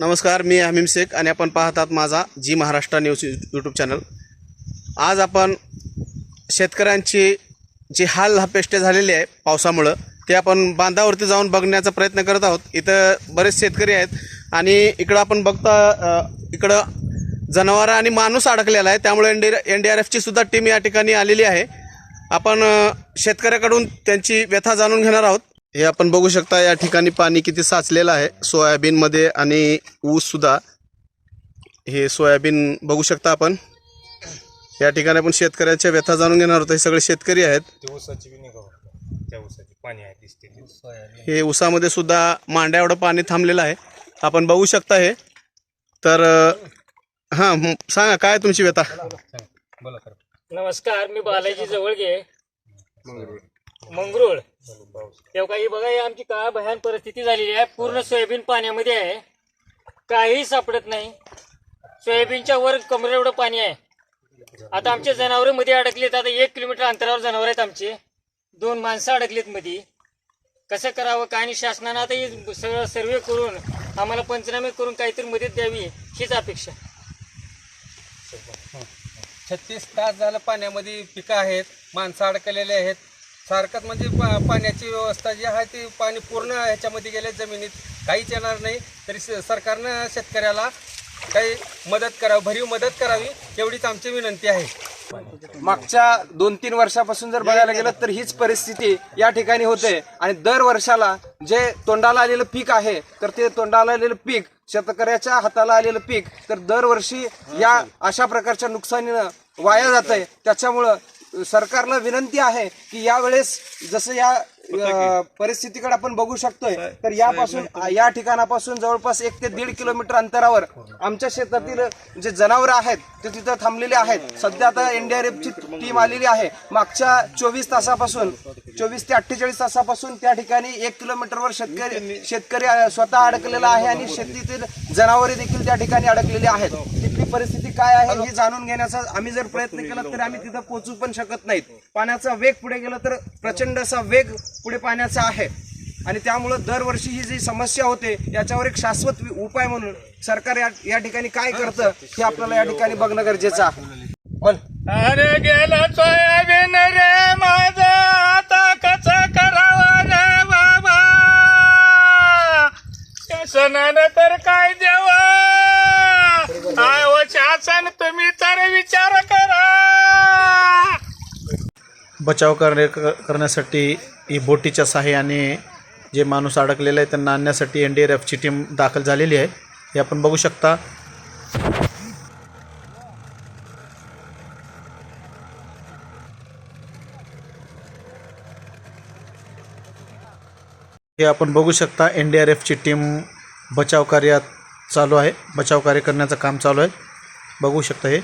नमस्कार मी हमीम शेख आणि आपण पाहतात माझा G Maharashtra news YouTube channel आज आपण शेतकऱ्यांची जी हाल हपेष्टे झालेली आहे पावसामुळं ते आपण बांधावरती जाऊन बघण्याचा प्रयत्न करत आहोत. इथं बरेच शेतकरी आहेत आणि इकडं आपण बघता इकडं जनावरं आणि माणूस अडकलेला आहे. त्यामुळे N D N D R एफची सुद्धा टीम या ठिकाणी आलेली आहे. आपण शेतकऱ्याकडून त्यांची व्यथा जाणून घेणार आहोत. हे आपण बघू शकता या ठिकाणी पाणी किती साचलेलं आहे. सोयाबीनमध्ये आणि ऊस सुद्धा. हे सोयाबीन बघू शकता आपण. या ठिकाणी आपण शेतकऱ्याच्या व्यथा जाणून घेणार आहोत. हे सगळे शेतकरी आहेत. ते ऊसाची बी निघा त्या ऊसाची पाणी आहे दिसते ते. हे ऊसामध्ये सुद्धा मांड्या एवढं पाणी थांबलेलं आहे. आपण बघू शकता हे. तर हां सांगा काय तुमची व्यथा? नमस्कार मी बालाजी जवळगे. मंगरुळ. तेव्हा काही बघा ही आमची काय भयान परिस्थिती झालेली आहे. पूर्ण सोयाबीन पाण्यामध्ये आहे. काही सापडत नाही. सोयाबीनच्या वर कमरे एवढं पाणी आहे. आता आमचे जनावर मध्ये अडकलेत. आता एक किलोमीटर अंतरावर जनावर आहेत आमचे. दोन माणसं अडकलीत मध्ये कसं करावं काय आणि शासनानं आता हे सगळं सर्वे करून आम्हाला पंचनामे करून काहीतरी मदत द्यावी हीच अपेक्षा छत्तीस तास झालं पाण्यामध्ये पिकं आहेत माणसं अडकलेले आहेत. सारखंच म्हणजे पा- पाण्याची व्यवस्था जी आहे ती पाणी पूर्ण ह्याच्यामध्ये गेले जमिनीत काहीच येणार नाही. तरी स- सरकारनं शेतकऱ्याला काही मदत करावी भरीव मदत करावी एवढीच आमची विनंती आहे. मागच्या दोन तीन वर्षापासून जर बघायला गेलं तर हीच परिस्थिती या ठिकाणी होते. आणि दर वर्षाला जे तोंडाला आलेलं पीक आहे तर ते तोंडाला आलेलं पीक शेतकऱ्याच्या हाताला आलेलं पीक तर दरवर्षी या अशा प्रकारच्या नुकसानीनं वाया जात आहे त्याच्यामुळं सरकारला विनंती आहे की यावेळेस जसं या अ, परिस्थितीकडे आपण बघू शकतोय तर यापासून या ठिकाणापासून जवळपास एक ते दीड किलोमीटर अंतरावर आमच्या शेतातील जे जनावर आहेत ते तिथं थांबलेले आहेत. सध्या आता एनडीआरएफची टीम आलेली आहे. मागच्या चोवीस तासापासून चोवीस ते अठ्ठेचाळीस तासापासून त्या ठिकाणी एक किलोमीटरवर शेतकरी शेतकरी स्वतः अडकलेला आहे आणि शेतीतील जनावरे देखील त्या ठिकाणी अडकलेली आहेत. तिथली परिस्थिती काय आहे हे जाणून घेण्याचा आम्ही जर प्रयत्न केला तर आम्ही तिथं पोहोचू पण शकत नाहीत. पाण्याचा वेग पुढे गेला तर प्रचंड असा वेग पुढे पाण्याचा आहे. आणि त्यामुळं दरवर्षी ही जी समस्या होते याच्यावर एक शाश्वत उपाय म्हणून सरकार या या ठिकाणी काय करतं हे आपल्याला या ठिकाणी बघणं गरजेचं आहे. बोल. अरे गेलं शासनानं तर काय देवा? आय व शासन तुम्ही तर विचार करा. बचाव करणे करण्यासाठी ही बोटीच्या सहाय्याने जे माणूस अडकलेला आहे त्यांना आणण्यासाठी एन डी आर एफची टीम दाखल झालेली आहे. हे आपण बघू शकता. हे आपण बघू शकता एन डी आर एफची टीम बचाव कार्यात चालू आहे. बचाव कार्य करण्याचं काम चालू आहे. बघू शकता हे.